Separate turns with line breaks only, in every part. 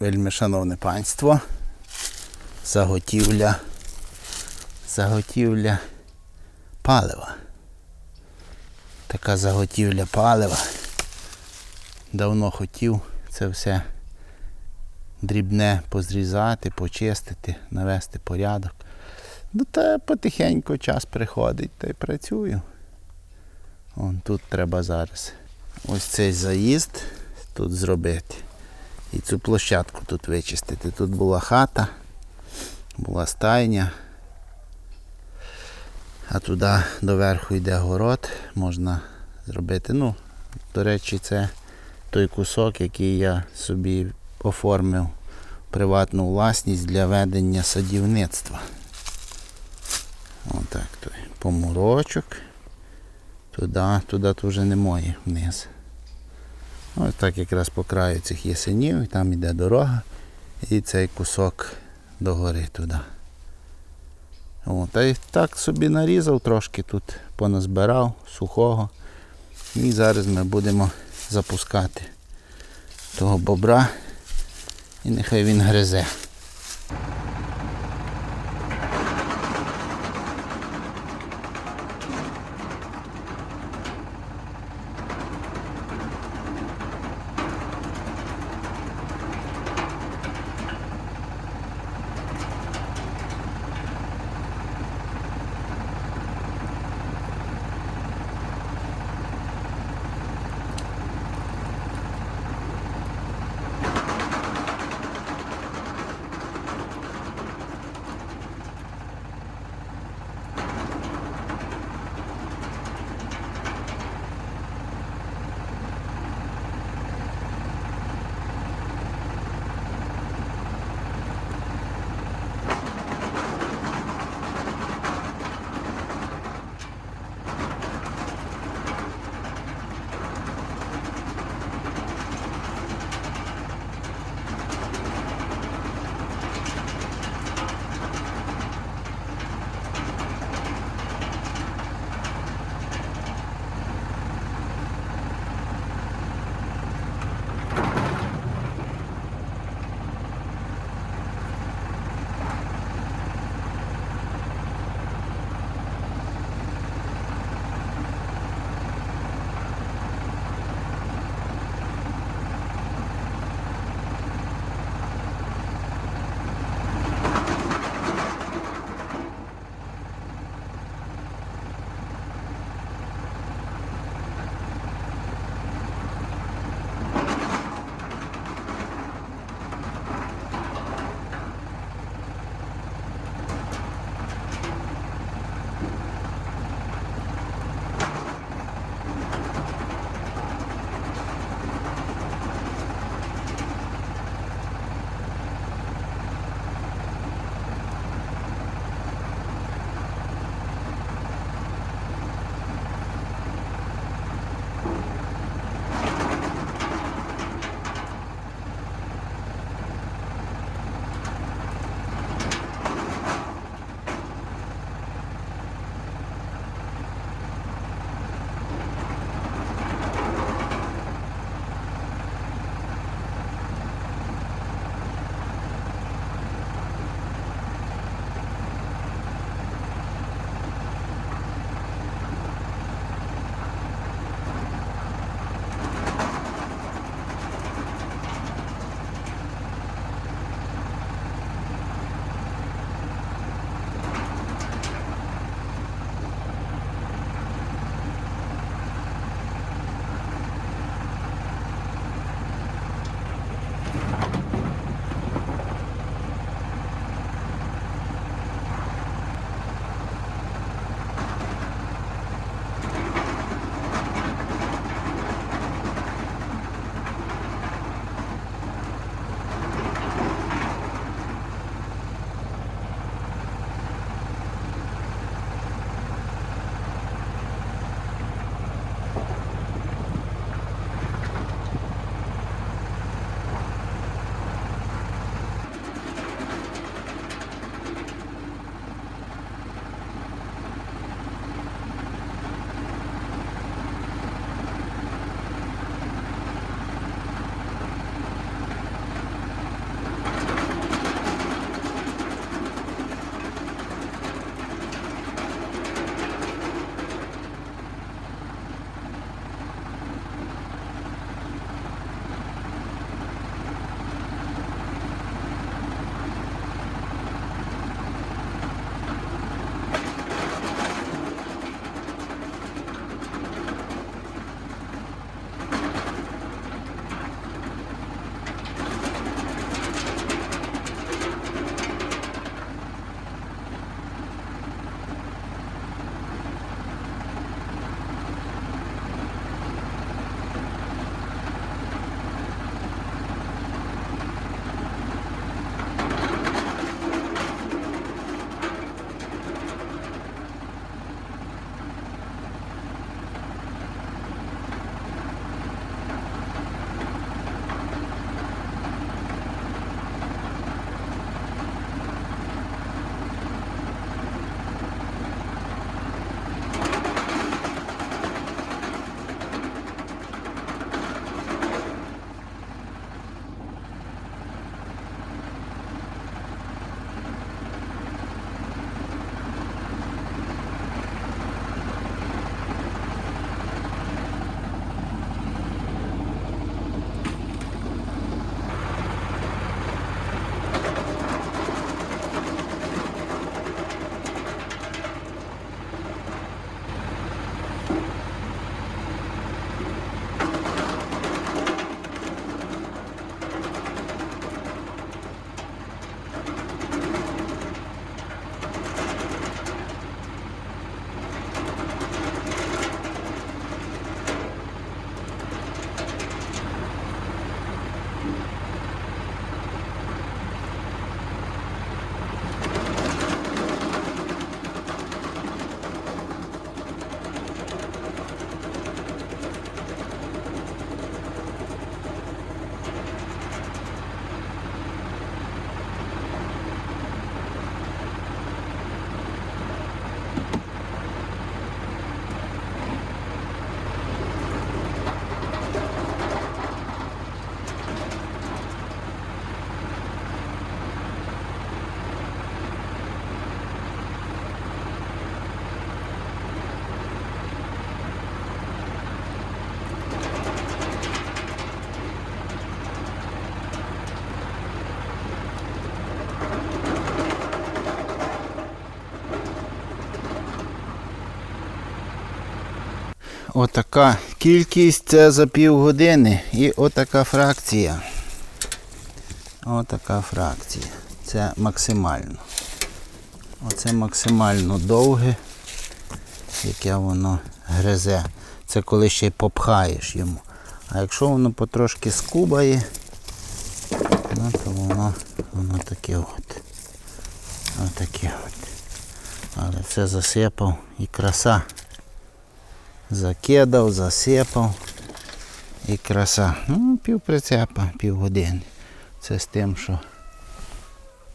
Вельми шановне панство. Заготівля. Заготівля палива. Така заготівля палива. Давно хотів це все дрібне позрізати, почистити, навести порядок. Ну та потихеньку час приходить та й працюю. Вон тут треба зараз ось цей заїзд тут зробити. І цю площадку тут вичистити. Тут була хата, була стайня. А туди доверху йде город, можна зробити. Ну, до речі, це той кусок, який я собі оформив приватну власність для ведення садівництва. Отак той помурочок. Туди, туди то вже не моє вниз. Ось так якраз по краю цих ясенів, і там йде дорога, і цей кусок догори туди. О, та й так собі нарізав трошки тут, поназбирав сухого. І зараз ми будемо запускати того бобра. І нехай він гризе. Отака кількість це за півгодини і отака фракція. Отака фракція. Це максимально. Оце максимально довге, яке воно гризе. Це коли ще й попхаєш йому. А якщо воно потрошки скубає, ну, то воно, воно таке от. Отаке от. Але це засипав і краса. Закидав, засипав і краса. Ну, пів прицепа, півгодини. Це з тим, що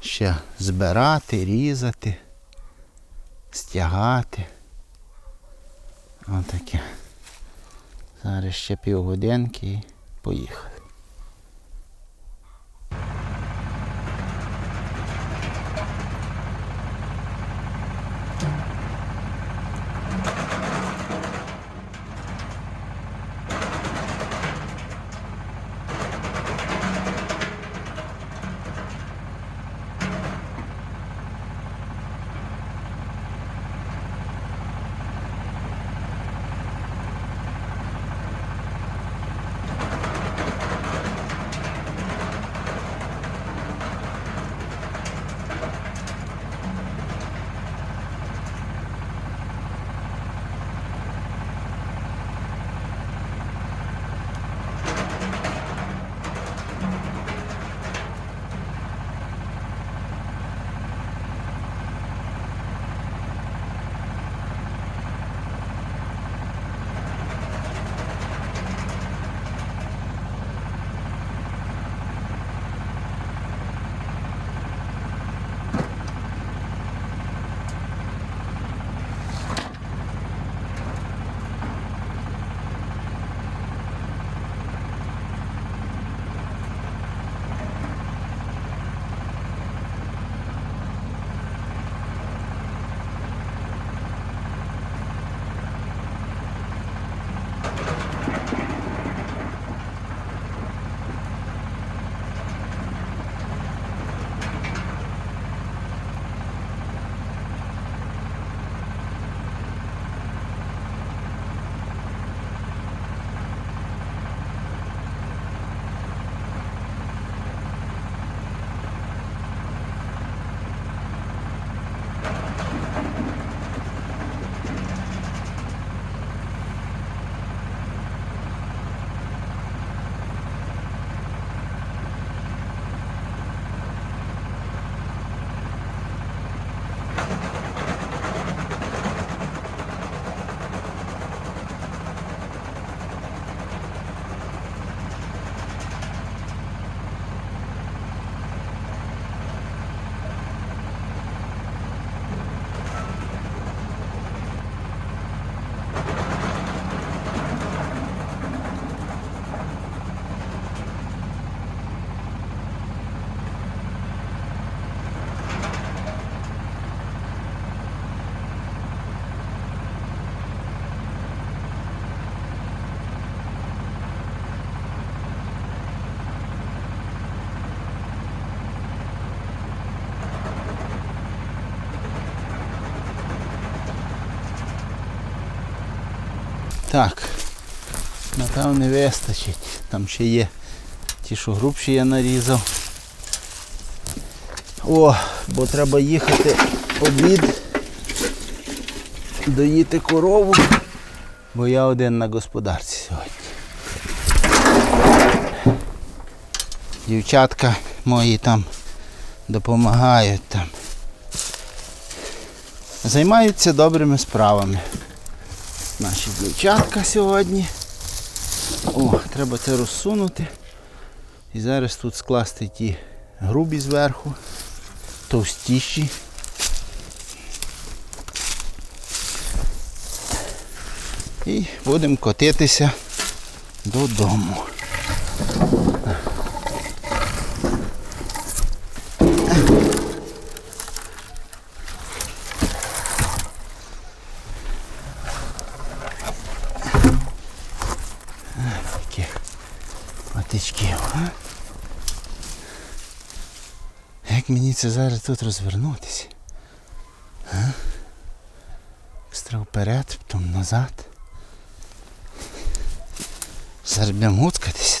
ще збирати, різати, стягати. Отаке. Зараз ще півгодинки і поїхали. Так, напевне вистачить. Там ще є ті, що грубші я нарізав. О, бо треба їхати обід, доїти корову, бо я один на господарці сьогодні. Дівчатка мої там допомагають там. Займаються добрими справами наші дівчатка сьогодні. О, треба це розсунути. І зараз тут скласти ті грубі зверху, товстіші. І будемо котитися додому. Дивіться, зараз тут розвернутися. Стрел вперед, потім назад. Зараз будемо гуцкатися.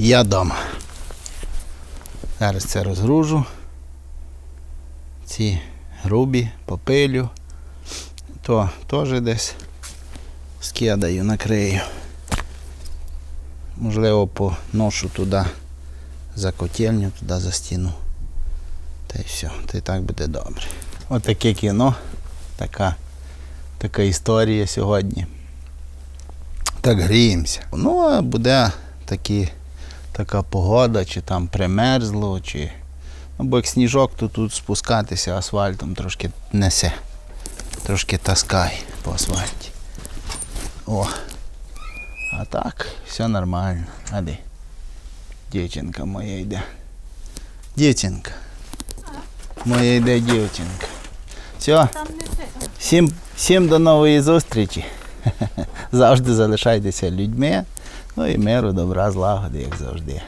Я дома. Зараз це розгружу. Ці грубі, попилю. То теж десь скидаю, накрию. Можливо, поношу туди за котельню, туди за стіну. Та й все, та й так буде добре. От таке кіно, така, така історія сьогодні. Так гріємося. Ну, а буде такі така погода, чи там примерзло, чи. Ну, бо як сніжок, то тут спускатися асфальтом трошки несе. Трошки таскай по асфальті. О. А так, все нормально. А де? Дівчинка моя йде. Дівчинка. Моя йде дівчинка. Все. Всім, всім до нової зустрічі. Завжди залишайтеся людьми. Ну і миру, добра, злагоди, як завжди.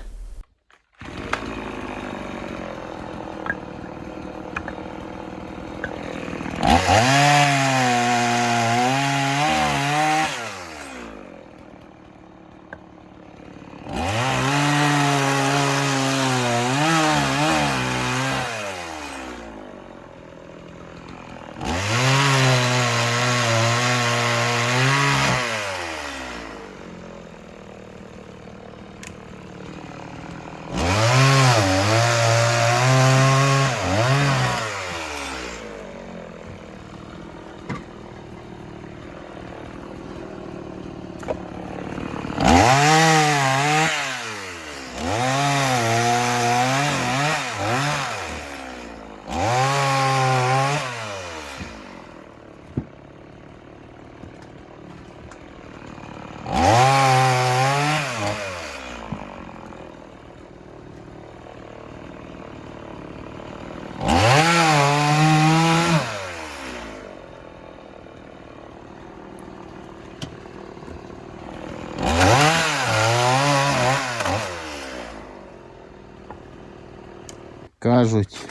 Кажуть,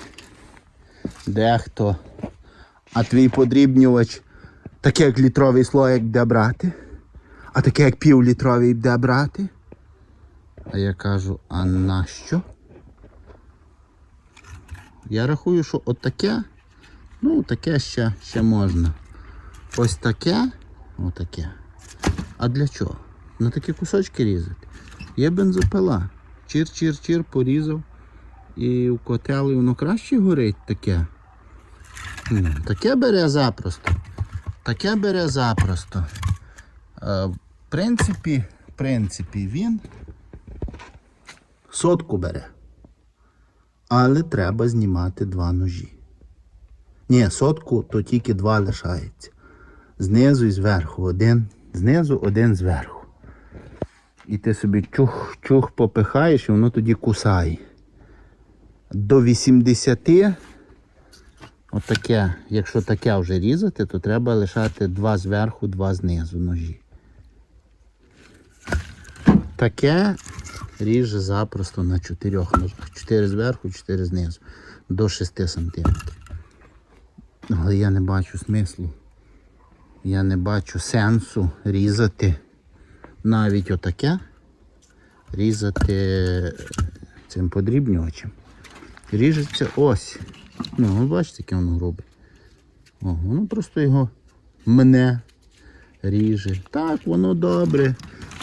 дехто, а твій подрібнювач таке як літровий слоїк буде брати, а таке як півлітровий буде брати. А я кажу, а нащо? Я рахую, що отаке, ну таке ще, ще можна. Ось таке, отаке. А для чого? На такі кусочки різати. Є бензопила. Чір-чір-чір порізав. І в котел і воно краще горить таке. Таке бере запросто. Таке бере запросто. Е, в принципі, в принципі, він сотку бере. Але треба знімати два ножі. Ні, сотку то тільки два лишається. Знизу і зверху. Один знизу, один зверху. І ти собі чух-чух попихаєш, і воно тоді кусає. До 80, отаке, якщо таке вже різати, то треба лишати два зверху, два знизу ножі. Таке ріже запросто на чотирьох ножах. Чотири зверху, чотири знизу. До 6 сантиметрів. Але я не бачу смислу. Я не бачу сенсу різати навіть отаке. Різати цим подрібнювачем. Ріжеться ось. Ну, ви бачите, яке воно грубе. О, воно просто його мене ріже. Так, воно добре.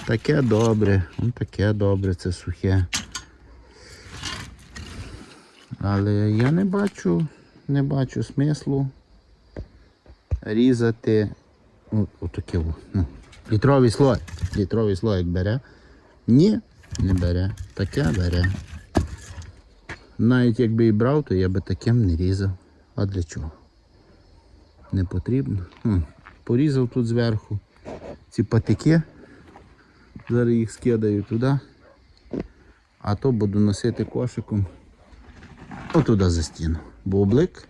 Таке добре. Воно таке добре, це сухе. Але я не бачу, не бачу смислу різати отаке. Ну, літровий слой. Літровий слоїк бере. Ні, не бере. Таке бере. Навіть якби і брав, то я би таким не різав. А для чого? Не потрібно. М, Порізав тут зверху ці патики. Зараз їх скидаю туди. А то буду носити кошиком отуди за стіну. Бублик.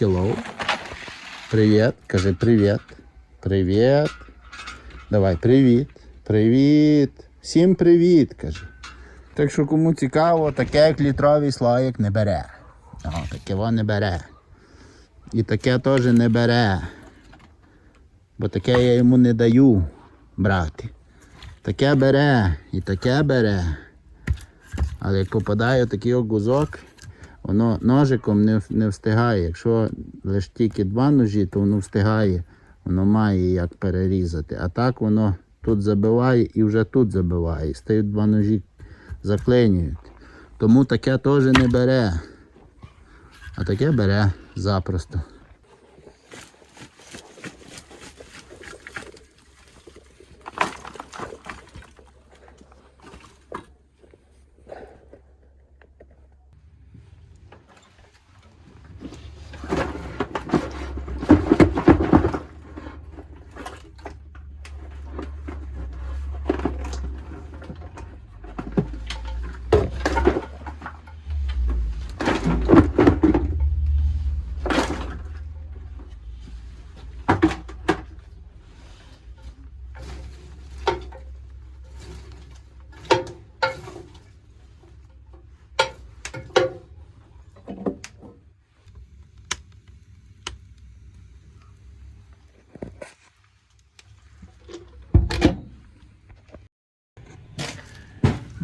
Hello. Привіт. Кажи привіт. Привіт. Давай, привіт. Привіт. Всім привіт, каже. Так що кому цікаво, таке як літровий слоїк не бере. О, таке воно не бере. І таке теж не бере. Бо таке я йому не даю брати. Таке бере і таке бере. Але як попадає такий гузок, воно ножиком не, не встигає. Якщо лише тільки два ножі, то воно встигає, воно має як перерізати. А так воно тут забиває і вже тут забиває. Стають два ножі заклинюють. Тому таке теж не бере. А таке бере запросто.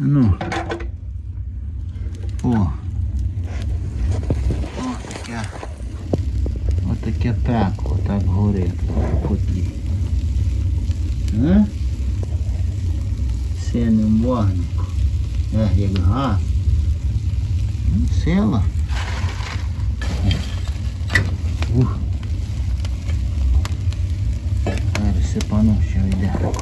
Menu. Pô. Pô, aqui é. Outro tá aqui é fraco. Outro é roreto. Aqui. Hã? Sendo mórnico. É, chega lá. Não sei lá. É. Uh. Cara, você é pode não chegar de água.